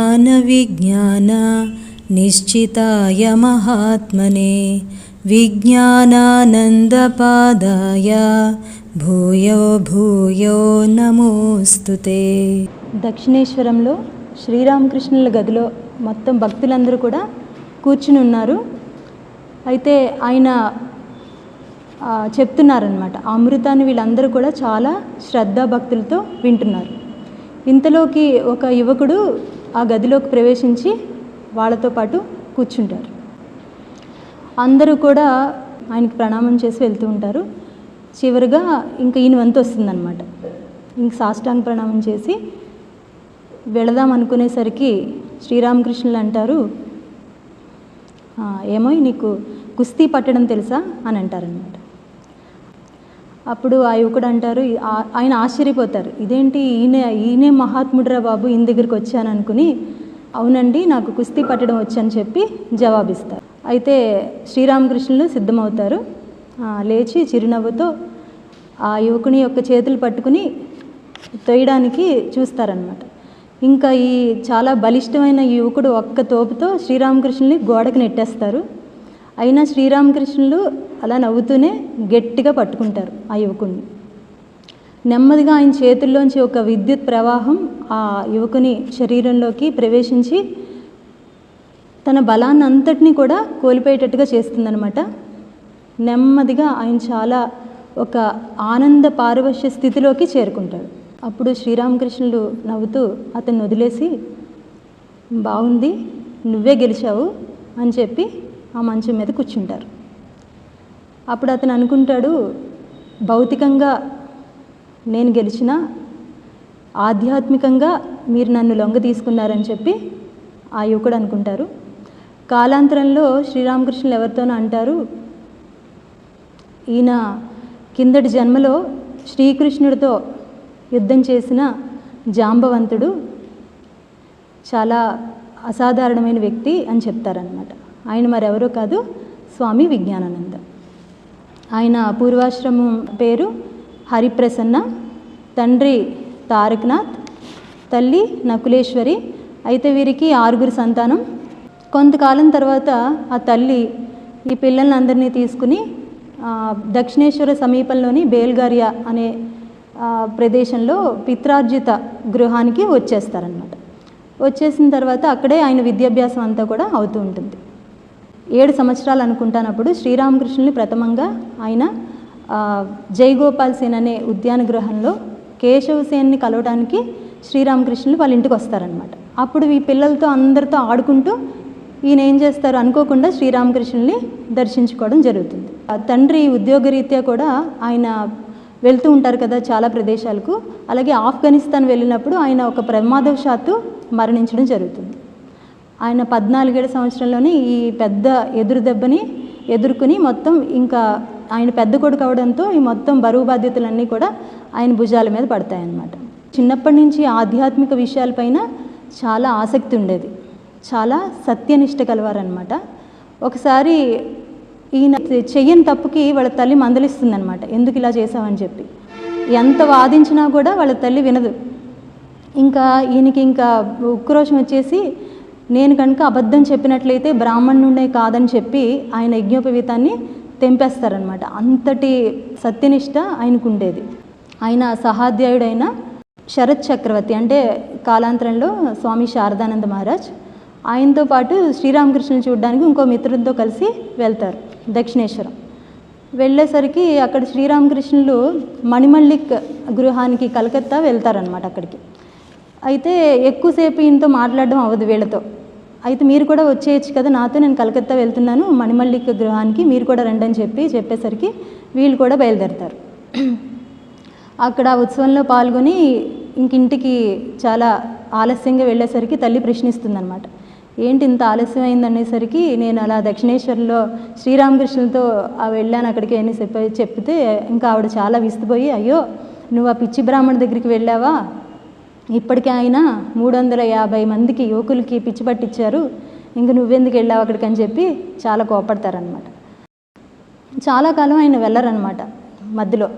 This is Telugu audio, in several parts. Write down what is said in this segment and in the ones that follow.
आजन्मज्ञानविज्ञान निश्चिताय महात्मने विज्ञानानन्दपादाय భూయో భూయో నమోస్తుతే దక్షిణేశ్వరంలో శ్రీరామకృష్ణుల గదిలో మొత్తం భక్తులందరూ కూడా కూర్చుని ఉన్నారు అయితే ఆయన ఆ, చెప్తున్నారనమాట ఆ అమృతాన్ని వీళ్ళందరూ కూడా చాలా శ్రద్ధాభక్తులతో వింటున్నారు ఇంతలోకి ఒక యువకుడు ఆ గదిలోకి ప్రవేశించి వాళ్ళతో పాటు కూర్చుంటారు. అందరూ కూడా ఆయనకి ప్రణామం చేసి వెళ్తూ ఉంటారు. చివరిగా ఇంకా ఈయన వంతు వస్తుందన్నమాట. ఇంక సాష్టాంగ ప్రణామం చేసి వెళదాం అనుకునేసరికి శ్రీరామకృష్ణులు అంటారు ఏమో నీకు కుస్తీ పట్టడం తెలుసా? అని అంటారనమాట అప్పుడు ఆ యువకుడు అంటారు ఆయన ఆశ్చర్యపోతారు. ఇదేంటి ఈయన ఈయనే మహాత్ముడురా బాబు ఈయన దగ్గరికి వచ్చాను అనుకుని అవునండి నాకు కుస్తీ పట్టడం వచ్చని చెప్పి జవాబిస్తారు. అయితే శ్రీరామకృష్ణులు సిద్ధమవుతారు. లేచి చిరునవ్వుతో ఆ యువకుని యొక్క చేతులు పట్టుకుని తొయ్యడానికి చూస్తారనమాట ఇంకా ఈ చాలా బలిష్టమైన యువకుడు ఒక్క తోపుతో శ్రీరామకృష్ణుని గోడకు నెట్టేస్తారు. అయినా శ్రీరామకృష్ణులు అలా నవ్వుతూనే గట్టిగా పట్టుకుంటారు ఆ యువకుణ్ణి. నెమ్మదిగా ఆయన చేతుల్లోంచి ఒక విద్యుత్ ప్రవాహం ఆ యువకుని శరీరంలోకి ప్రవేశించి తన బలాన్ని అంతటినీ కూడా కోల్పోయేటట్టుగా చేస్తుందనమాట నెమ్మదిగా ఆయన చాలా ఒక ఆనంద పారవశ్య స్థితిలోకి చేరుకుంటాడు. అప్పుడు శ్రీరామకృష్ణులు నవ్వుతూ అతన్ని వదిలేసి బాగుంది నువ్వే గెలిచావు అని చెప్పి ఆ మంచం మీద కూర్చుంటారు. అప్పుడు అతను అనుకుంటాడు భౌతికంగా నేను గెలిచిన ఆధ్యాత్మికంగా మీరు నన్ను లొంగ తీసుకున్నారని చెప్పి ఆ యువకుడు అనుకుంటారు. కాలాంతరంలో శ్రీరామకృష్ణులు ఎవరితోనో అంటారు ఈయన కిందటి జన్మలో శ్రీకృష్ణుడితో యుద్ధం చేసిన జాంబవంతుడు చాలా అసాధారణమైన వ్యక్తి అని చెప్తారనమాట ఆయన మరెవరో కాదు స్వామి విజ్ఞానానంద. ఆయన పూర్వాశ్రమం పేరు హరిప్రసన్న తండ్రి తారకనాథ్ తల్లి నకులేశ్వరి అయితే వీరికి ఆరుగురు సంతానం. కొంతకాలం తర్వాత ఆ తల్లి ఈ పిల్లలని అందరినీ తీసుకుని దక్షిణేశ్వర సమీపంలోని బేల్గారియా అనే ప్రదేశంలో పిత్రార్జిత గృహానికి వచ్చేస్తారనమాట వచ్చేసిన తర్వాత అక్కడే ఆయన విద్యాభ్యాసం అంతా కూడా అవుతూ ఉంటుంది. ఏడు సంవత్సరాలు అనుకుంటానప్పుడు శ్రీరామకృష్ణుని ప్రథమంగా ఆయన జయగోపాల్ సేన్ అనే ఉద్యాన గృహంలో కేశవ సేన్ని కలవడానికి శ్రీరామకృష్ణులు వాళ్ళ ఇంటికి వస్తారనమాట అప్పుడు ఈ పిల్లలతో అందరితో ఆడుకుంటూ ఈయన ఏం చేస్తారు అనుకోకుండా శ్రీరామకృష్ణుల్ని దర్శించుకోవడం జరుగుతుంది. ఆ తండ్రి ఉద్యోగరీత్యా కూడా ఆయన వెళ్తూ ఉంటారు కదా చాలా ప్రదేశాలకు. అలాగే ఆఫ్ఘనిస్తాన్ వెళ్ళినప్పుడు ఆయన ఒక ప్రమాదవశాత్తు మరణించడం జరుగుతుంది. ఆయన పద్నాలుగేడు సంవత్సరంలోనే ఈ పెద్ద ఎదురు దెబ్బని ఎదుర్కొని మొత్తం ఇంకా ఆయన పెద్ద కొడుకు అవడంతో ఈ మొత్తం బరువు బాధ్యతలన్నీ కూడా ఆయన భుజాల మీద పడతాయన్నమాట. చిన్నప్పటి నుంచి ఆధ్యాత్మిక విషయాలపైన చాలా ఆసక్తి ఉండేది. చాలా సత్యనిష్ట కలవారనమాట ఒకసారి ఈయన చెయ్యని తప్పుకి వాళ్ళ తల్లి మందలిస్తుందనమాట ఎందుకు ఇలా చేసావని చెప్పి. ఎంత వాదించినా కూడా వాళ్ళ తల్లి వినదు. ఇంకా ఈయనకి ఇంకా ఉక్రోషం వచ్చేసి నేను కనుక అబద్ధం చెప్పినట్లయితే బ్రాహ్మణుడే కాదని చెప్పి ఆయన యజ్ఞోపవీతాన్ని తెంపేస్తారనమాట అంతటి సత్యనిష్ట ఆయనకు ఉండేది ఆయన సహాధ్యాయుడైన శరత్ చక్రవర్తి అంటే కాలాంతరంలో స్వామి శారదానంద మహారాజ్ ఆయనతో పాటు శ్రీరామకృష్ణుని చూడడానికి ఇంకో మిత్రుడితో కలిసి వెళ్తారు దక్షిణేశ్వరం. వెళ్ళేసరికి అక్కడ శ్రీరామకృష్ణులు మణిమల్లిక్ గృహానికి కలకత్తా వెళ్తారనమాట అక్కడికి. అయితే ఎక్కువసేపు ఈయనతో మాట్లాడడం అవ్వదు వీళ్ళతో. అయితే మీరు కూడా వచ్చేయచ్చు కదా నాతో నేను కలకత్తా వెళ్తున్నాను మణిమల్లిక గృహానికి మీరు కూడా రండి అని చెప్పి చెప్పేసరికి వీళ్ళు కూడా బయలుదేరతారు. అక్కడ ఉత్సవంలో పాల్గొని ఇంకింటికి చాలా ఆలస్యంగా వెళ్ళేసరికి తల్లి ప్రశ్నిస్తుందనమాట ఏంటి ఇంత ఆలస్యం అయింది అనేసరికి నేను అలా దక్షిణేశ్వరంలో శ్రీరామకృష్ణులతో ఆ వెళ్ళాను అక్కడికి అని చెప్పి చెప్తే ఇంకా ఆవిడ చాలా విస్తుపోయి అయ్యో నువ్వు ఆ పిచ్చి బ్రాహ్మణ దగ్గరికి వెళ్ళావా? ఇప్పటికే ఆయన మూడు వందల యాభై మందికి యువకులకి పిచ్చి పట్టించారు ఇంక నువ్వెందుకు వెళ్ళావు అక్కడికి అని చెప్పి చాలా కోపడతారనమాట చాలా కాలం ఆయన వెళ్ళరనమాట మధ్యలో.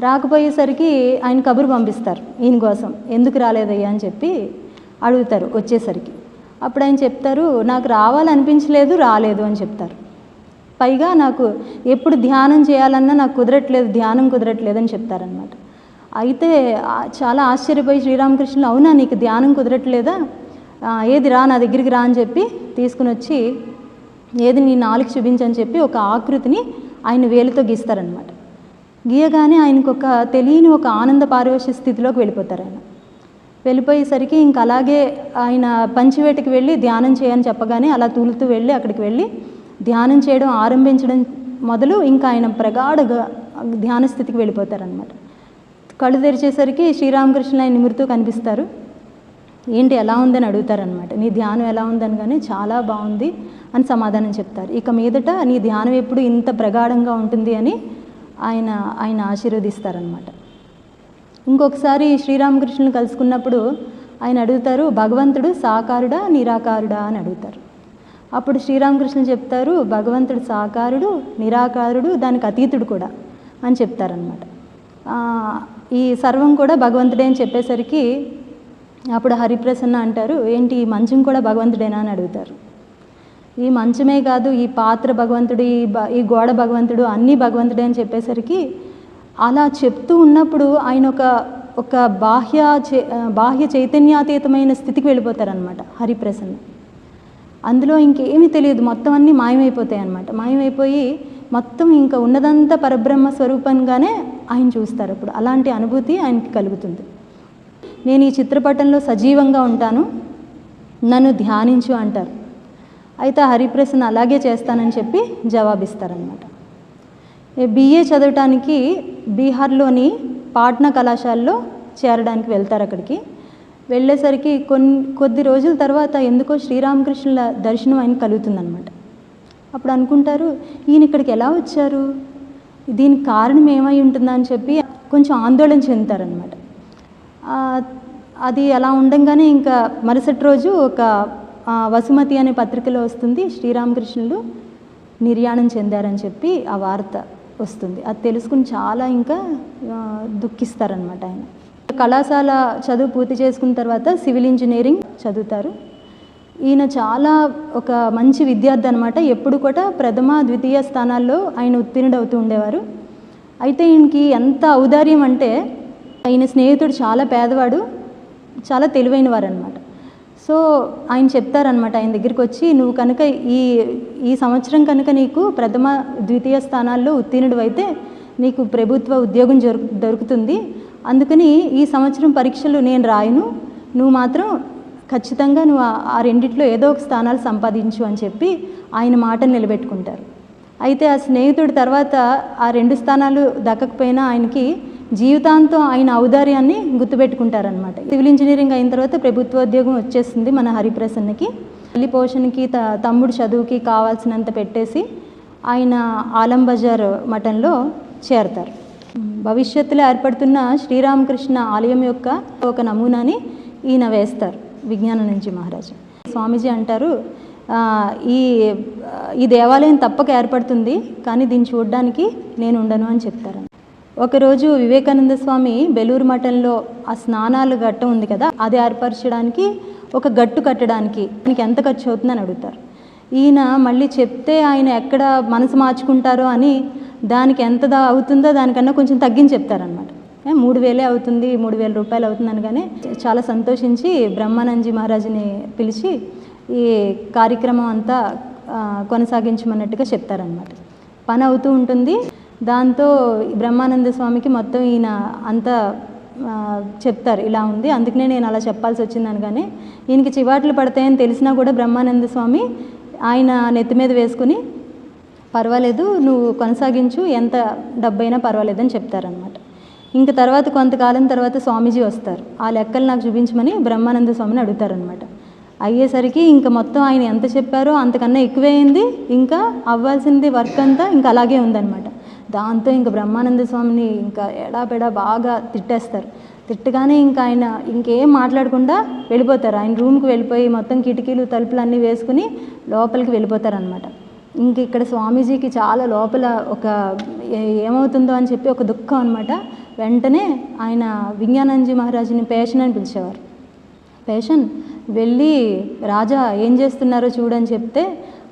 రాకపోయేసరికి ఆయన కబురు పంపిస్తారు ఈయన కోసం. ఎందుకు రాలేదయ్యా అని చెప్పి అడుగుతారు వచ్చేసరికి. అప్పుడు ఆయన చెప్తారు నాకు రావాలనిపించలేదు రాలేదు అని చెప్తారు. పైగా నాకు ఎప్పుడు ధ్యానం చేయాలన్నా నాకు కుదరట్లేదు ధ్యానం కుదరట్లేదు అని చెప్తారనమాట అయితే చాలా ఆశ్చర్యపోయి శ్రీరామకృష్ణులు అవునా నీకు ధ్యానం కుదరట్లేదా? ఏది రా నా దగ్గరికి రా అని చెప్పి తీసుకుని వచ్చి ఏది నీ నాలుగు చూపించని చెప్పి ఒక ఆకృతిని ఆయన వేలుతో గీస్తారనమాట గీయగానే ఆయనకు ఒక తెలియని ఒక ఆనంద పారవశ్య స్థితిలోకి వెళ్ళిపోతారు ఆయన. వెళ్ళిపోయేసరికి ఇంక అలాగే ఆయన పంచివేటకి వెళ్ళి ధ్యానం చేయని చెప్పగానే అలా తూలుతూ వెళ్ళి అక్కడికి వెళ్ళి ధ్యానం చేయడం ఆరంభించడం మొదలు ఇంకా ఆయన ప్రగాఢ ధ్యాన స్థితికి వెళ్ళిపోతారనమాట కళ్ళు తెరిచేసరికి శ్రీరామకృష్ణ ఆయన నిమురుతూ కనిపిస్తారు. ఏంటి ఎలా ఉందని అడుగుతారనమాట నీ ధ్యానం ఎలా ఉందని కానీ చాలా బాగుంది అని సమాధానం చెప్తారు. ఇక మీదట నీ ధ్యానం ఎప్పుడు ఇంత ప్రగాఢంగా ఉంటుంది అని ఆయన ఆయన ఆశీర్వదిస్తారనమాట ఇంకొకసారి శ్రీరామకృష్ణుని కలుసుకున్నప్పుడు ఆయన అడుగుతారు భగవంతుడు సాకారుడా నిరాకారుడా? అని అడుగుతారు. అప్పుడు శ్రీరామకృష్ణ చెప్తారు భగవంతుడు సాకారుడు నిరాకారుడు దానికి అతీతుడు కూడా అని చెప్తారనమాట ఈ సర్వం కూడా భగవంతుడే అని చెప్పేసరికి అప్పుడు హరిప్రసన్న అంటారు ఏంటి ఈ మంచం కూడా భగవంతుడేనా? అని అడుగుతారు. ఈ మంచమే కాదు ఈ పాత్ర భగవంతుడు ఈ బ- ఈ గోడ భగవంతుడు అన్నీ భగవంతుడే అని చెప్పేసరికి అలా చెప్తూ ఉన్నప్పుడు ఆయన ఒక ఒక బాహ్య చే బాహ్య చైతన్యాతీతమైన స్థితికి వెళ్ళిపోతారనమాట హరిప్రసన్న. అందులో ఇంకేమీ తెలియదు మొత్తం అన్నీ మాయమైపోతాయి అనమాట మాయమైపోయి మొత్తం ఇంకా ఉన్నదంతా పరబ్రహ్మ స్వరూపంగానే ఆయన చూస్తారు. అప్పుడు అలాంటి అనుభూతి ఆయనకి కలుగుతుంది. నేను ఈ చిత్రపటంలో సజీవంగా ఉంటాను. నన్ను ధ్యానించు అంటారు. అయితే హరిప్రసన్న అలాగే చేస్తానని చెప్పి జవాబిస్తారనమాట బిఏ చదవటానికి బీహార్లోని పాట్నా కళాశాలలో చేరడానికి వెళ్తారు అక్కడికి. వెళ్ళేసరికి కొన్ని కొద్ది రోజుల తర్వాత ఎందుకో శ్రీరామకృష్ణుల దర్శనం ఆయన కలుగుతుందనమాట అప్పుడు అనుకుంటారు ఈయన ఇక్కడికి ఎలా వచ్చారు? దీనికి కారణం ఏమై ఉంటుందని చెప్పి కొంచెం ఆందోళన చెందుతారనమాట అది అలా ఉండంగానే ఇంకా మరుసటి రోజు ఒక వసుమతి అనే పత్రికలో వస్తుంది శ్రీరామకృష్ణులు నిర్యాణం చెందారని చెప్పి ఆ వార్త వస్తుంది. అది తెలుసుకుని చాలా ఇంకా దుఃఖిస్తారనమాట ఆయన. కళాశాల చదువు పూర్తి చేసుకున్న తర్వాత సివిల్ ఇంజనీరింగ్ చదువుతారు. ఈయన చాలా ఒక మంచి విద్యార్థి అనమాట ఎప్పుడు కూడా ప్రథమ ద్వితీయ స్థానాల్లో ఆయన ఉత్తీర్ణుడవుతూ ఉండేవారు. అయితే ఈయనకి ఎంత ఔదార్యం అంటే ఆయన స్నేహితుడు చాలా పేదవాడు చాలా తెలివైన వారు అనమాట సో ఆయన చెప్తారనమాట ఆయన దగ్గరికి వచ్చి నువ్వు కనుక ఈ ఈ సంవత్సరం కనుక నీకు ప్రథమ ద్వితీయ స్థానాల్లో ఉత్తీర్ణుడు అయితే నీకు ప్రభుత్వ ఉద్యోగం దొరుకు దొరుకుతుంది. అందుకని ఈ సంవత్సరం పరీక్షలు నేను రాయను. నువ్వు మాత్రం ఖచ్చితంగా నువ్వు ఆ- రెండిట్లో ఏదో ఒక స్థానాలు సంపాదించు అని చెప్పి ఆయన మాటను నిలబెట్టుకుంటారు. అయితే ఆ స్నేహితుడి తర్వాత ఆ రెండు స్థానాలు దక్కకపోయినా ఆయనకి జీవితాంతం ఆయన ఔదార్యాన్ని గుర్తుపెట్టుకుంటారనమాట సివిల్ ఇంజనీరింగ్ అయిన తర్వాత ప్రభుత్వోద్యోగం వచ్చేస్తుంది మన హరిప్రసన్నకి. తల్లి పోషణకి త తమ్ముడు చదువుకి కావాల్సినంత పెట్టేసి ఆయన ఆలం బజార్ మఠంలో చేరతారు. భవిష్యత్తులో ఏర్పడుతున్న శ్రీరామకృష్ణ ఆలయం యొక్క ఒక నమూనాని ఈయన వేస్తారు. విజ్ఞానానందజీ మహారాజు. స్వామీజీ అంటారు ఈ ఈ దేవాలయం తప్పక ఏర్పడుతుంది కానీ దీన్ని చూడడానికి నేను ఉండను అని చెప్తారు. ఒకరోజు వివేకానంద స్వామి బెలూరు మఠంలో ఆ స్నానాలు గట్ట ఉంది కదా అది ఏర్పరచడానికి ఒక గట్టు కట్టడానికి దానికి ఎంత ఖర్చు అవుతుందని అడుగుతారు. ఈయన మళ్ళీ చెప్తే ఆయన ఎక్కడ మనసు మార్చుకుంటారో అని దానికి ఎంత దా- అవుతుందో దానికన్నా కొంచెం తగ్గించి చెప్తారనమాట మూడు వేలే అవుతుంది మూడు వేల రూపాయలు అవుతుంది అనగానే చాలా సంతోషించి బ్రహ్మానందజీ మహారాజుని పిలిచి ఈ కార్యక్రమం అంతా కొనసాగించమన్నట్టుగా చెప్తారనమాట పని అవుతూ ఉంటుంది. దాంతో బ్రహ్మానంద స్వామికి మొత్తం ఈయన అంతా చెప్తారు. ఇలా ఉంది అందుకనే నేను అలా చెప్పాల్సి వచ్చింది అనగానే ఈయనకి చివాట్లు పడతాయని తెలిసినా కూడా బ్రహ్మానంద స్వామి ఆయన నెత్తి మీద వేసుకుని పర్వాలేదు నువ్వు కొనసాగించు ఎంత డబ్బైనా పర్వాలేదని చెప్తారనమాట ఇంక తర్వాత కొంతకాలం తర్వాత స్వామీజీ వస్తారు. ఆ లెక్కలు నాకు చూపించమని బ్రహ్మానంద స్వామిని అడుగుతారనమాట అయ్యేసరికి ఇంకా మొత్తం ఆయన ఎంత చెప్పారో అంతకన్నా ఎక్కువైంది. అయింది ఇంకా అవ్వాల్సింది వర్క్ అంతా ఇంకా అలాగే ఉందన్నమాట. దాంతో ఇంకా బ్రహ్మానంద స్వామిని ఇంకా ఎడాపెడా బాగా తిట్టేస్తారు. తిట్టగానే ఇంకా ఆయన ఇంకేం మాట్లాడకుండా వెళ్ళిపోతారు. ఆయన రూమ్కి వెళ్ళిపోయి మొత్తం కిటికీలు తలుపులు అన్నీ వేసుకుని లోపలికి వెళ్ళిపోతారనమాట ఇంక ఇక్కడ స్వామీజీకి చాలా లోపల ఒక ఏమవుతుందో అని చెప్పి ఒక దుఃఖం అనమాట వెంటనే ఆయన విజ్ఞానంజీ మహారాజుని పేషన్ అని పిలిచేవారు. పేషన్? వెళ్ళి రాజా ఏం చేస్తున్నారో చూడని చెప్తే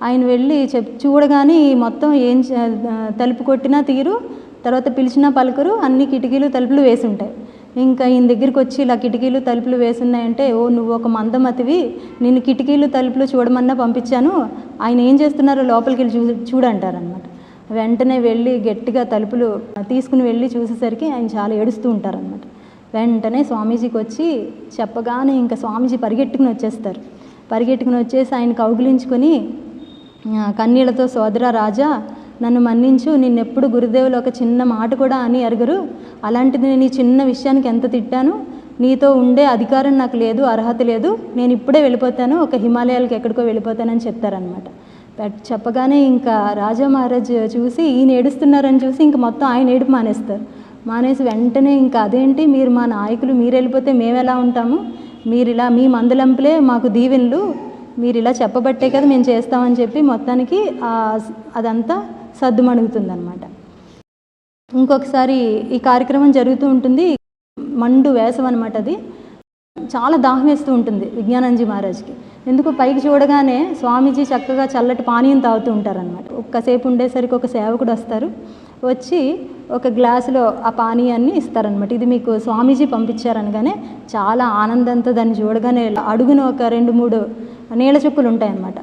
ఆయన వెళ్ళి చెప్ చూడగానే ఈ మొత్తం ఏం చే- తలుపు కొట్టినా తీరు తర్వాత పిలిచినా పలుకరు అన్ని కిటికీలు తలుపులు వేసి ఉంటాయి ఇంకా ఈయన దగ్గరికి వచ్చి ఇలా కిటికీలు తలుపులు వేసున్నాయంటే ఓ నువ్వు ఒక మందమతివి నిన్ను కిటికీలు తలుపులు చూడమన్నా పంపించాను ఆయన ఏం చేస్తున్నారో లోపలికి వెళ్ళి చూ చూడంటారనమాట వెంటనే వెళ్ళి గట్టిగా తలుపులు తీసుకుని వెళ్ళి చూసేసరికి ఆయన చాలా ఏడుస్తూ ఉంటారనమాట వెంటనే స్వామీజీకి వచ్చి చెప్పగానే ఇంకా స్వామీజీ పరిగెట్టుకుని వచ్చేస్తారు. పరిగెట్టుకుని వచ్చేసి ఆయన కౌగిలించుకొని కన్నీళ్ళతో సోదర రాజా నన్ను మన్నించు. నిన్నెప్పుడు గురుదేవులు ఒక చిన్న మాట కూడా అని అరగరు. అలాంటిది నేను ఈ చిన్న విషయానికి ఎంత తిట్టాను? నీతో ఉండే అధికారం నాకు లేదు అర్హత లేదు. నేను ఇప్పుడే వెళ్ళిపోతాను. ఒక హిమాలయాలకు ఎక్కడికో వెళ్ళిపోతానని చెప్తారనమాట చెప్పగానే ఇంకా రాజా మహారాజ్ చూసి ఈయన ఏడుస్తున్నారని చూసి ఇంక మొత్తం ఆయన ఏడుపు మానేస్తారు. మానేసి వెంటనే ఇంకా అదేంటి? మీరు మా నాయకులు మీరు వెళ్ళిపోతే మేము ఎలా ఉంటాము? మీరు ఇలా మీ మందులంపులే మాకు దీవెనలు. మీరు ఇలా చెప్పబట్టే కదా మేము చేస్తామని చెప్పి మొత్తానికి అదంతా సద్దుమణుగుతుందన్నమాట ఇంకొకసారి ఈ కార్యక్రమం జరుగుతూ ఉంటుంది. మండు వేసవి అనమాట అది. చాలా దాహం వేస్తూ ఉంటుంది విజ్ఞానంజీ మహారాజ్కి. ఎందుకు పైకి చూడగానే స్వామీజీ చక్కగా చల్లటి పానీయం తాగుతూ ఉంటారనమాట ఒక్కసేపు ఉండేసరికి ఒక సేవకుడు వస్తారు. వచ్చి ఒక గ్లాసులో ఆ పానీయాన్ని ఇస్తారనమాట ఇది మీకు స్వామీజీ పంపించారనగానే చాలా ఆనందంతో దాన్ని చూడగానే అడుగున ఒక రెండు మూడు నీళ్ళ చుక్కలు ఉంటాయన్నమాట.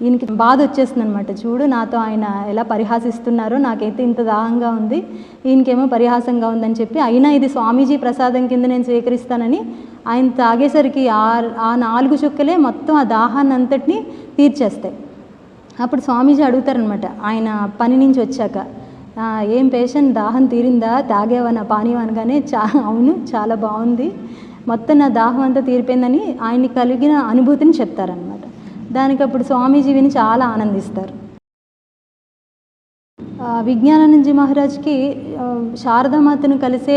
ఈయనకి బాధ వచ్చేస్తుంది అనమాట చూడు నాతో ఆయన ఎలా పరిహాసిస్తున్నారో నాకైతే ఇంత దాహంగా ఉంది ఈయనకేమో పరిహాసంగా ఉందని చెప్పి అయినా ఇది స్వామీజీ ప్రసాదం కింద నేను స్వీకరిస్తానని ఆయన తాగేసరికి ఆ ఆ నాలుగు చుక్కలే మొత్తం ఆ దాహాన్ని అంతటిని తీర్చేస్తాయి. అప్పుడు స్వామీజీ అడుగుతారనమాట ఆయన పని నుంచి వచ్చాక ఏం పేషెంట్ దాహం తీరిందా? తాగేవనా నా అనగానే చా అవును చాలా బాగుంది మొత్తం నా దాహం అంతా తీరిపోయిందని ఆయన్ని కలిగిన అనుభూతిని చెప్తారనమాట దానికి అప్పుడు స్వామీజీ విని చాలా ఆనందిస్తారు. విజ్ఞానానందజీ మహారాజ్కి శారదామాతను కలిసే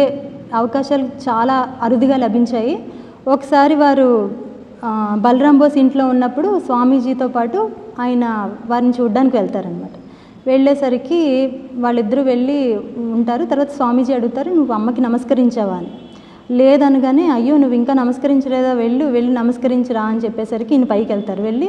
అవకాశాలు చాలా అరుదుగా లభించాయి. ఒకసారి వారు బలరాం బోస్ ఇంట్లో ఉన్నప్పుడు స్వామీజీతో పాటు ఆయన వారిని చూడడానికి వెళ్తారనమాట వెళ్ళేసరికి వాళ్ళిద్దరూ వెళ్ళి ఉంటారు. తర్వాత స్వామీజీ అడుగుతారు నువ్వు అమ్మకి నమస్కరించావా? అని. లేదనగానే అయ్యో నువ్వు ఇంకా నమస్కరించలేదా? వెళ్ళు వెళ్ళి నమస్కరించరా అని చెప్పేసరికి ఈయన పైకి వెళ్తారు వెళ్ళి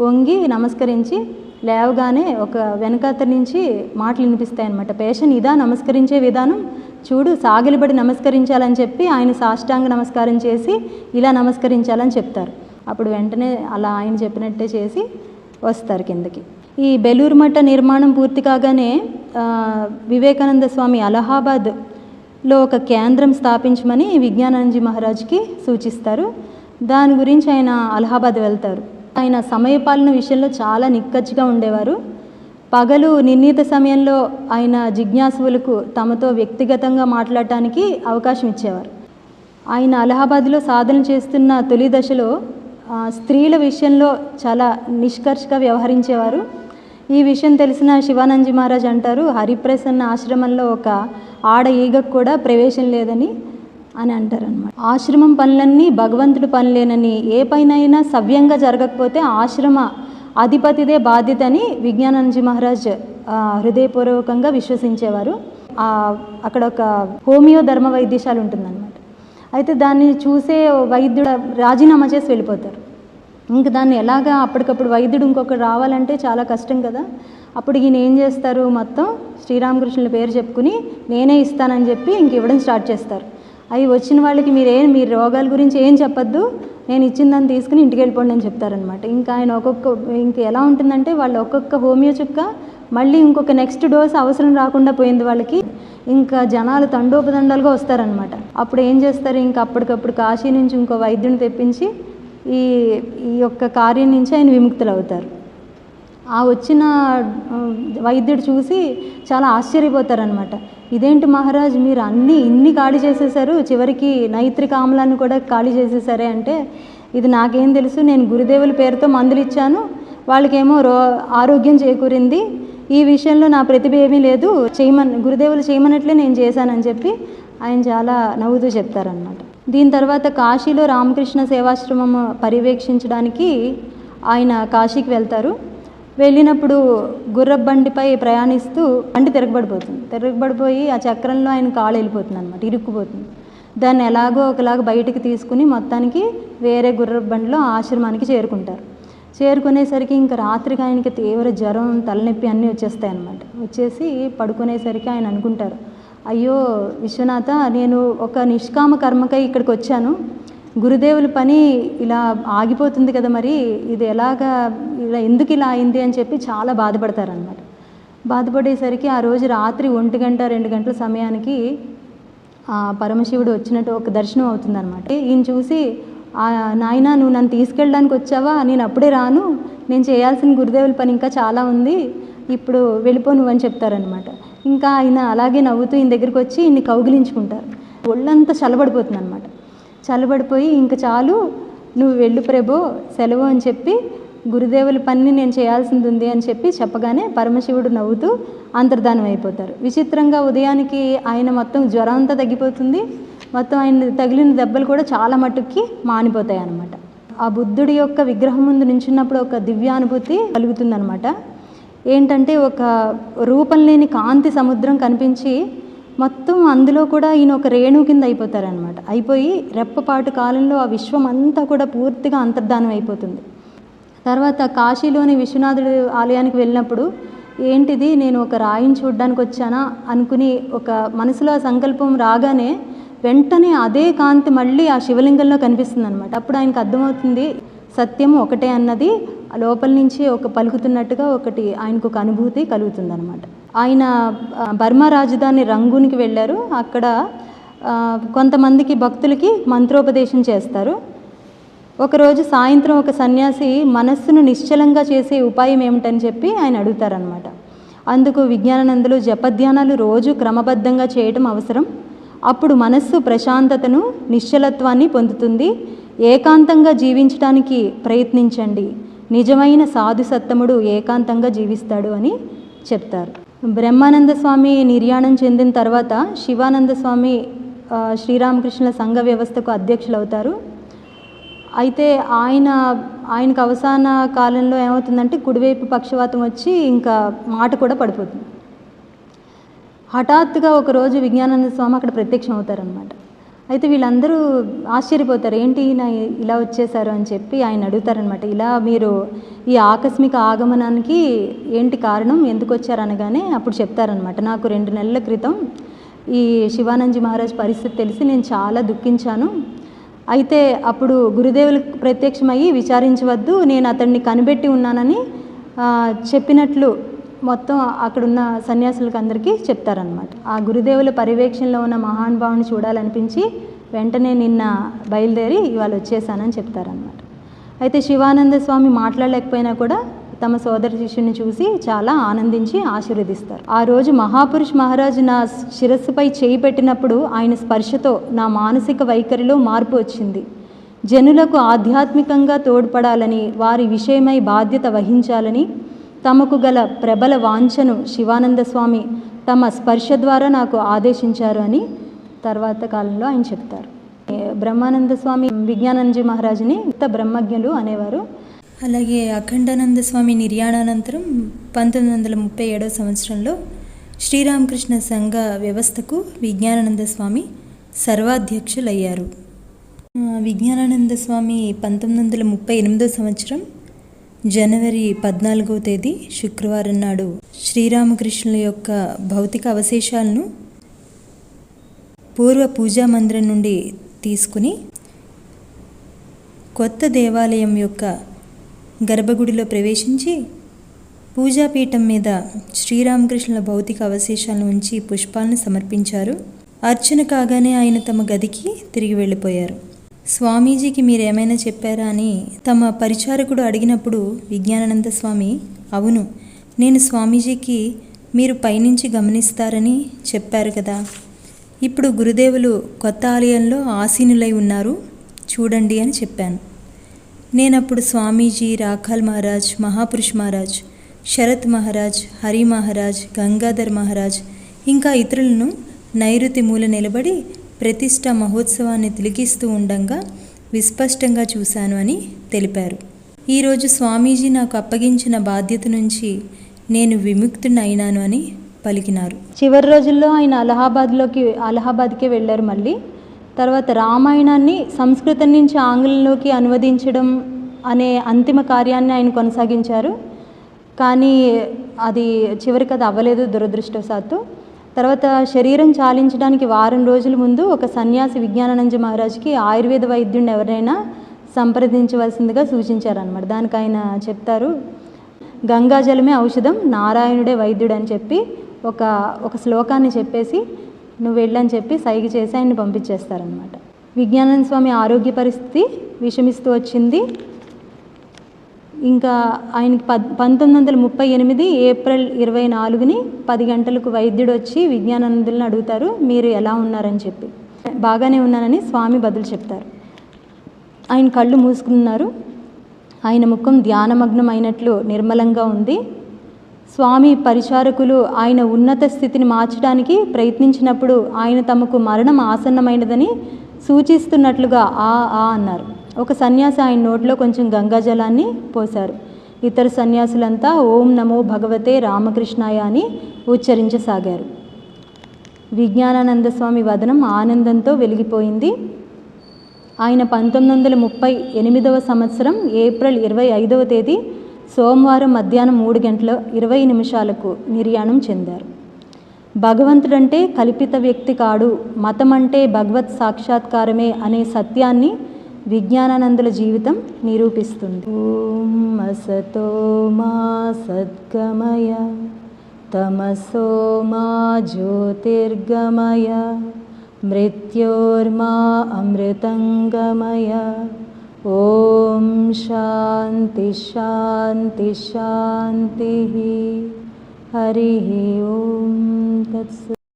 వంగి నమస్కరించి లేవగానే ఒక వెనకాత నుంచి మాటలు వినిపిస్తాయి అనమాట పేషెంట్ ఇదా నమస్కరించే విధానం? చూడు సాగిలిబడి నమస్కరించాలని చెప్పి ఆయన సాష్టాంగ నమస్కారం చేసి ఇలా నమస్కరించాలని చెప్తారు. అప్పుడు వెంటనే అలా ఆయన చెప్పినట్టే చేసి వస్తారు కిందకి. ఈ బెలూరు మఠ నిర్మాణం పూర్తి కాగానే వివేకానంద స్వామి అలహాబాద్ లో ఒక కేంద్రం స్థాపించమని విజ్ఞానంజీ మహారాజ్కి సూచిస్తారు. దాని గురించి ఆయన అలహాబాద్ వెళ్తారు. ఆయన సమయపాలన విషయంలో చాలా నిక్కచ్చిగా ఉండేవారు. పగలు నిర్ణీత సమయంలో ఆయన జిజ్ఞాసువులకు తమతో వ్యక్తిగతంగా మాట్లాడటానికి అవకాశం ఇచ్చేవారు. ఆయన అలహాబాద్లో సాధన చేస్తున్న తొలి దశలో స్త్రీల విషయంలో చాలా నిష్కర్షగా వ్యవహరించేవారు. ఈ విషయం తెలిసిన శివానందజీ మహారాజ్ అంటారు హరిప్రసన్న ఆశ్రమంలో ఒక ఆడ ఈగకు కూడా ప్రవేశం లేదని అని అంటారనమాట ఆశ్రమం పనులన్నీ భగవంతుడి పనులేనని ఏ పైనైనా సవ్యంగా జరగకపోతే ఆశ్రమ అధిపతిదే బాధ్యత అని విజ్ఞానంజీ మహారాజ్ హృదయపూర్వకంగా విశ్వసించేవారు. అక్కడ ఒక హోమియో ధర్మ వైద్యశాల ఉంటుందన్నమాట. అయితే దాన్ని చూసే వైద్యుడు రాజీనామా చేసి వెళ్ళిపోతారు. ఇంక దాన్ని ఎలాగా అప్పటికప్పుడు వైద్యుడు ఇంకొకరు రావాలంటే చాలా కష్టం కదా. అప్పుడు ఈయన ఏం చేస్తారు మొత్తం? శ్రీరామకృష్ణుల పేరు చెప్పుకుని నేనే ఇస్తానని చెప్పి ఇంక ఇవ్వడం స్టార్ట్ చేస్తారు. అవి వచ్చిన వాళ్ళకి మీరేం మీ రోగాల గురించి ఏం చెప్పొద్దు. నేను ఇచ్చిన దాన్ని తీసుకుని ఇంటికి వెళ్ళిపోండి అని చెప్తారనమాట ఇంకా ఆయన ఒక్కొక్క ఇంక ఎలా ఉంటుందంటే వాళ్ళు ఒక్కొక్క హోమియో చుక్క మళ్ళీ ఇంకొక నెక్స్ట్ డోస్ అవసరం రాకుండా పోయింది వాళ్ళకి. ఇంకా జనాలు తండోపదండాలుగా వస్తారనమాట అప్పుడు ఏం చేస్తారు? ఇంకా అప్పటికప్పుడు కాశీ నుంచి ఇంకో వైద్యుని తెప్పించి ఈ ఈ యొక్క కార్యం నుంచి ఆయన విముక్తులు అవుతారు ఆ వచ్చిన వైద్యుడు చూసి చాలా ఆశ్చర్యపోతారనమాట ఇదేంటి మహారాజ్ మీరు అన్నీ ఇన్ని ఖాళీ చేసేసారు చివరికి నైత్రిక ఆమ్లాన్ని కూడా ఖాళీ చేసేసారే అంటే ఇది నాకేం తెలుసు నేను గురుదేవుల పేరుతో మందులు ఇచ్చాను వాళ్ళకేమో రో ఆరోగ్యం చేకూరింది ఈ విషయంలో నా ప్రతిభ ఏమీ లేదు చేయమని గురుదేవులు చేయమన్నట్లే నేను చేశానని చెప్పి ఆయన చాలా నవ్వుతూ చెప్తారనమాట దీని తర్వాత కాశీలో రామకృష్ణ సేవాశ్రమం పర్యవేక్షించడానికి ఆయన కాశీకి వెళ్తారు. వెళ్ళినప్పుడు గుర్రబండిపై ప్రయాణిస్తూ బండి తిరగబడిపోతుంది. తిరగబడిపోయి ఆ చక్రంలో ఆయన కాలు వెళ్ళిపోతుంది అనమాట ఇరుక్కుపోతుంది. దాన్ని ఎలాగో ఒకలాగా బయటికి తీసుకుని మొత్తానికి వేరే గుర్రబండిలో ఆశ్రమానికి చేరుకుంటారు. చేరుకునేసరికి ఇంకా రాత్రికి ఆయనకి తీవ్ర జ్వరం తలనొప్పి అన్నీ వచ్చేస్తాయి అనమాట వచ్చేసి పడుకునేసరికి ఆయన అనుకుంటారు అయ్యో విశ్వనాథ నేను ఒక నిష్కామ కర్మకై ఇక్కడికి వచ్చాను. గురుదేవుల పని ఇలా ఆగిపోతుంది కదా మరి ఇది ఎలాగా ఇలా ఎందుకు ఇలా అయింది అని చెప్పి చాలా బాధపడతారనమాట బాధపడేసరికి ఆ రోజు రాత్రి ఒంటి గంట రెండు గంటల సమయానికి ఆ పరమశివుడు వచ్చినట్టు ఒక దర్శనం అవుతుందన్నమాట. ఈయన చూసి "ఆ, నువ్వు నన్ను తీసుకెళ్ళడానికి వచ్చావా? నేను అప్పుడే రాను. నేను చేయాల్సిన గురుదేవుల పని ఇంకా చాలా ఉంది. ఇప్పుడు వెళ్ళిపో నువ్వని చెప్తారనమాట ఇంకా ఆయన అలాగే నవ్వుతూ ఈయన దగ్గరికి వచ్చి ఈయన్ని కౌగిలించుకుంటారు. ఒళ్ళంతా చల్లబడిపోతుంది అనమాట చల్లబడిపోయి ఇంక చాలు నువ్వు వెళ్ళు ప్రభో సెలవు అని చెప్పి గురుదేవుల పని నేను చేయాల్సింది ఉంది అని చెప్పి చెప్పగానే పరమశివుడు నవ్వుతూ అంతర్ధానం అయిపోతారు. విచిత్రంగా ఉదయానికి ఆయన మొత్తం జ్వరం అంతా తగ్గిపోతుంది. మొత్తం ఆయన తగిలిన దెబ్బలు కూడా చాలా మట్టుకి మానిపోతాయి అన్నమాట ఆ బుద్ధుడి యొక్క విగ్రహం ముందు నించున్నప్పుడు ఒక దివ్యానుభూతి కలుగుతుందనమాట ఏంటంటే ఒక రూపం లేని కాంతి సముద్రం కనిపించి మొత్తం అందులో కూడా ఈయన ఒక రేణు కింద అయిపోతారనమాట అయిపోయి రెప్పపాటు కాలంలో ఆ విశ్వం అంతా కూడా పూర్తిగా అంతర్ధానం అయిపోతుంది. తర్వాత కాశీలోని విశ్వనాథుడి ఆలయానికి వెళ్ళినప్పుడు ఏంటిది నేను ఒక రాయిని చూడడానికి వచ్చానా అనుకుని ఒక మనసులో ఆ సంకల్పం రాగానే వెంటనే అదే కాంతి మళ్ళీ ఆ శివలింగంలో కనిపిస్తుంది అనమాట అప్పుడు ఆయనకు అర్థమవుతుంది సత్యం ఒకటే అన్నది లోపల నుంచి ఒక పలుకుతున్నట్టుగా ఒకటి ఆయనకు ఒక అనుభూతి కలుగుతుంది అనమాట ఆయన బర్మా రాజధాని రంగునికి వెళ్ళారు. అక్కడ కొంతమందికి భక్తులకి మంత్రోపదేశం చేస్తారు. ఒకరోజు సాయంత్రం ఒక సన్యాసి మనస్సును నిశ్చలంగా చేసే ఉపాయం ఏమిటని చెప్పి ఆయన అడుగుతారనమాట అందుకు విజ్ఞానానందులు జపధ్యానాలు రోజు క్రమబద్ధంగా చేయటం అవసరం. అప్పుడు మనస్సు ప్రశాంతతను నిశ్చలత్వాన్ని పొందుతుంది. ఏకాంతంగా జీవించడానికి ప్రయత్నించండి. నిజమైన సాధు సత్తముడు ఏకాంతంగా జీవిస్తాడు అని చెప్తారు. బ్రహ్మానంద స్వామి నిర్యాణం చెందిన తర్వాత శివానంద స్వామి శ్రీరామకృష్ణుల సంఘ వ్యవస్థకు అధ్యక్షులు అవుతారు అయితే ఆయన ఆయనకు అవసాన కాలంలో ఏమవుతుందంటే కుడివైపు పక్షవాతం వచ్చి ఇంకా మాట కూడా పడిపోతుంది. హఠాత్తుగా ఒకరోజు విజ్ఞానానంద స్వామి అక్కడ ప్రత్యక్షం అవుతారనమాట అయితే వీళ్ళందరూ ఆశ్చర్యపోతారు ఏంటి ఈయన ఇలా వచ్చేసారు? అని చెప్పి ఆయన అడుగుతారనమాట ఇలా మీరు ఈ ఆకస్మిక ఆగమనానికి ఏంటి కారణం? ఎందుకు వచ్చారు? అనగానే అప్పుడు చెప్తారనమాట నాకు రెండు నెలల క్రితం ఈ శివానందజీ మహారాజ్ పరిస్థితి తెలిసి నేను చాలా దుఃఖించాను. అయితే అప్పుడు గురుదేవులు ప్రత్యక్షమయ్యి విచారించవద్దు నేను అతన్ని కనిపెట్టి ఉన్నానని చెప్పినట్లు మొత్తం అక్కడున్న సన్యాసులకు అందరికీ చెప్తారనమాట ఆ గురుదేవుల పర్యవేక్షణలో ఉన్న మహానుభావుని చూడాలనిపించి వెంటనే నిన్న బయలుదేరి ఇవాళ వచ్చేసానని చెప్తారనమాట అయితే శివానంద స్వామి మాట్లాడలేకపోయినా కూడా తమ సోదర శిష్యుని చూసి చాలా ఆనందించి ఆశీర్వదిస్తారు. ఆ రోజు మహాపురుష్ మహారాజు నా శిరస్సుపై చేయి పెట్టినప్పుడు ఆయన స్పర్శతో నా మానసిక వైఖరిలో మార్పు వచ్చింది. జనులకు ఆధ్యాత్మికంగా తోడ్పడాలని వారి విషయమై బాధ్యత వహించాలని తమకు గల ప్రబల వాంఛను శివానంద స్వామి తమ స్పర్శ ద్వారా నాకు ఆదేశించారు అని తర్వాత కాలంలో ఆయన చెప్తారు. బ్రహ్మానంద స్వామి విజ్ఞానంజీ మహారాజుని ఉత్త బ్రహ్మజ్ఞులు అనేవారు. అలాగే అఖండానంద స్వామి నిర్యాణానంతరం పంతొమ్మిది వందల ముప్పై ఏడవ సంవత్సరంలో శ్రీరామకృష్ణ సంఘ వ్యవస్థకు విజ్ఞానానంద స్వామి సర్వాధ్యక్షులయ్యారు. విజ్ఞానానంద స్వామి పంతొమ్మిది వందల ముప్పై ఎనిమిదో సంవత్సరం జనవరి పద్నాలుగో తేదీ శుక్రవారం నాడు శ్రీరామకృష్ణుల యొక్క భౌతిక అవశేషాలను పూర్వ పూజా మందిరం నుండి తీసుకుని కొత్త దేవాలయం యొక్క గర్భగుడిలో ప్రవేశించి పూజాపీఠం మీద శ్రీరామకృష్ణుల భౌతిక అవశేషాలను ఉంచి పుష్పాలను సమర్పించారు. అర్చన కాగానే ఆయన తమ గదికి తిరిగి వెళ్ళిపోయారు. స్వామీజీకి మీరేమైనా చెప్పారా అని తమ పరిచారకుడు అడిగినప్పుడు విజ్ఞానానంద స్వామి అవును నేను స్వామీజీకి మీరు పైనుంచి గమనిస్తారని చెప్పారు కదా. ఇప్పుడు గురుదేవులు కొత్త ఆలయంలో ఆసీనులై ఉన్నారు చూడండి అని చెప్పాను. నేనప్పుడు స్వామీజీ రాఖాల్ మహారాజ్ మహాపురుష్ మహారాజ్ శరత్ మహారాజ్ హరి మహారాజ్ గంగాధర్ మహారాజ్ ఇంకా ఇతరులను నైరుతి మూల నిలబడి ప్రతిష్ట మహోత్సవాన్ని తిలికిస్తూ ఉండంగా విస్పష్టంగా చూశాను అని తెలిపారు. ఈరోజు స్వామీజీ నాకు అప్పగించిన బాధ్యత నుంచి నేను విముక్తునైనాను అని పలికినారు. చివరి రోజుల్లో ఆయన అలహాబాద్లోకి అలహాబాద్కే వెళ్ళారు మళ్ళీ. తర్వాత రామాయణాన్ని సంస్కృతం నుంచి ఆంగ్లంలోకి అనువదించడం అనే అంతిమ కార్యాన్ని ఆయన కొనసాగించారు. కానీ అది చివరికి అది అవ్వలేదు దురదృష్టవశాత్తు. తర్వాత శరీరం చాలించడానికి వారం రోజుల ముందు ఒక సన్యాసి విజ్ఞానానంద మహారాజ్కి ఆయుర్వేద వైద్యుడిని ఎవరైనా సంప్రదించవలసిందిగా సూచించారనమాట దానికి ఆయన చెప్తారు గంగాజలమే ఔషధం నారాయణుడే వైద్యుడు అని చెప్పి ఒక ఒక శ్లోకాన్ని చెప్పేసి నువ్వు వెళ్ళని చెప్పి సైగ చేసి ఆయన్ని పంపించేస్తారనమాట విజ్ఞానంద స్వామి ఆరోగ్య పరిస్థితి విషమిస్తూ వచ్చింది. ఇంకా ఆయనకి పద్ పంతొమ్మిది వందల ముప్పై ఎనిమిది ఏప్రిల్ ఇరవై నాలుగుని పది గంటలకు వైద్యుడు వచ్చి విజ్ఞానానందులను అడుగుతారు మీరు ఎలా ఉన్నారని చెప్పి. బాగానే ఉన్నానని స్వామి బదులు చెప్తారు. ఆయన కళ్ళు మూసుకున్నారు. ఆయన ముఖం ధ్యానమగ్నం అయినట్లు నిర్మలంగా ఉంది. స్వామి పరిచారకులు ఆయన ఉన్నత స్థితిని మార్చడానికి ప్రయత్నించినప్పుడు ఆయన తమకు మరణం ఆసన్నమైనదని సూచిస్తున్నట్లుగా ఆ ఆ అన్నారు. ఒక సన్యాసి ఆయన నోట్లో కొంచెం గంగాజలాన్ని పోశారు. ఇతర సన్యాసులంతా ఓం నమో భగవతే రామకృష్ణాయ అని ఉచ్చరించసాగారు. విజ్ఞానానంద స్వామి వదనం ఆనందంతో వెలిగిపోయింది. ఆయన పంతొమ్మిది వందల ముప్పై ఎనిమిదవ సంవత్సరం ఏప్రిల్ ఇరవై ఐదవ తేదీ సోమవారం మధ్యాహ్నం మూడు గంటల ఇరవై నిమిషాలకు నిర్యాణం చెందారు. భగవంతుడంటే కల్పిత వ్యక్తి కాడు మతం అంటే భగవత్ సాక్షాత్కారమే అనే సత్యాన్ని విజ్ఞానానందుల జీవితం నిరూపిస్తుంది ఓం అసతో మా సద్గమయ తమసో మా జ్యోతిర్గమయ మృత్యోర్మా అమృతంగమయ ఓం శాంతి శాంతి శాంతి హరి ఓం తత్స